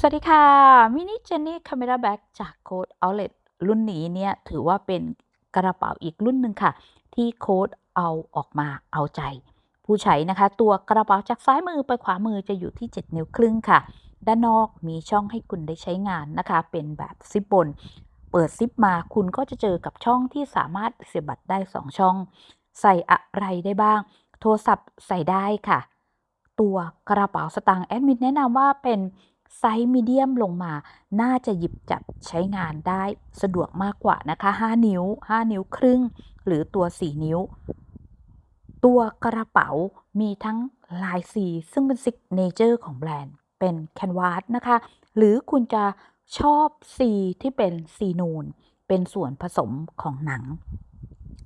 สวัสดีค่ะ มินิเจนนี่คาเมราแบ็กจากโค้ดเอาเล t รุ่นนี้เนี่ย ถือว่าเป็นกระเป๋าอีกรุ่นหนึ่งค่ะ ที่โค้ดเอาออกมาเอาใจ ผู้ใช้นะคะ ตัวกระเป๋าจากซ้ายมือไปขวามือจะอยู่ที่ 7 นิ้วครึ่งค่ะ ด้านนอกมีช่องให้คุณได้ใช้งานนะคะ เป็นแบบซิปบน เปิดซิปมาคุณก็จะเจอกับช่องที่สามารถเสียบบัตรได้ 2 ช่อง ใส่อะไรได้บ้าง โทรศัพท์ใส่ได้ค่ะ ตัวกระเป๋าสตางค์แอดมินแนะนำว่าเป็น ไซส์มีเดียมลงมา น่าจะหยิบจับใช้งานได้สะดวกมากกว่านะคะ 5 นิ้ว 5 นิ้วครึ่ง หรือตัว 4 นิ้ว ตัวกระเป๋ามีทั้งลายสี ซึ่งเป็นซิกเนเจอร์ของแบรนด์ เป็นแคนวาสนะคะ หรือคุณจะชอบสีที่เป็นสีนูน เป็นส่วนผสมของหนัง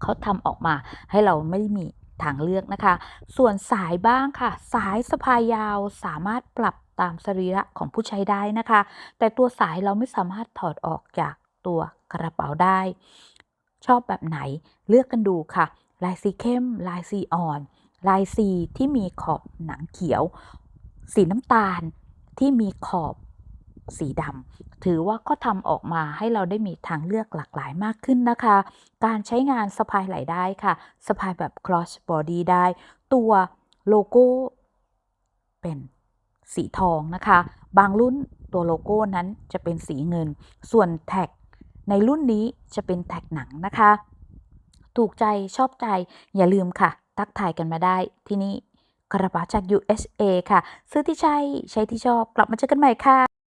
เขาทำออกมาให้เราไม่มีทางเลือกนะคะ ส่วนสายบ้างค่ะ สายสะพายยาวสามารถปรับ ตามสรีระของผู้ใช้ได้นะคะ แต่ตัวสายเราไม่สามารถถอดออกจากตัวกระเป๋าได้ ชอบแบบไหนเลือกกันดูค่ะ ลายสีเข้ม ลายสีอ่อน ลายสีที่มีขอบหนังเขียว สีน้ำตาลที่มีขอบสีดำถือว่าก็ทำออกมาให้เราได้มีทางเลือกหลากหลายมากขึ้นนะคะ การใช้งานสะพายไหลได้ค่ะสะพายแบบ cross body ได้ ตัวโลโก้เป็น สีทองนะคะ บางรุ่นตัวโลโก้นั้นจะเป็นสีเงิน ส่วนแท็กในรุ่นนี้จะเป็นแท็กหนังนะคะ ถูกใจชอบใจอย่าลืมค่ะ ทักทายกันมาได้ที่นี่กระเป๋าจาก USA ค่ะ ซื้อที่ใช่ใช้ที่ชอบกลับมาเจอกันใหม่ค่ะ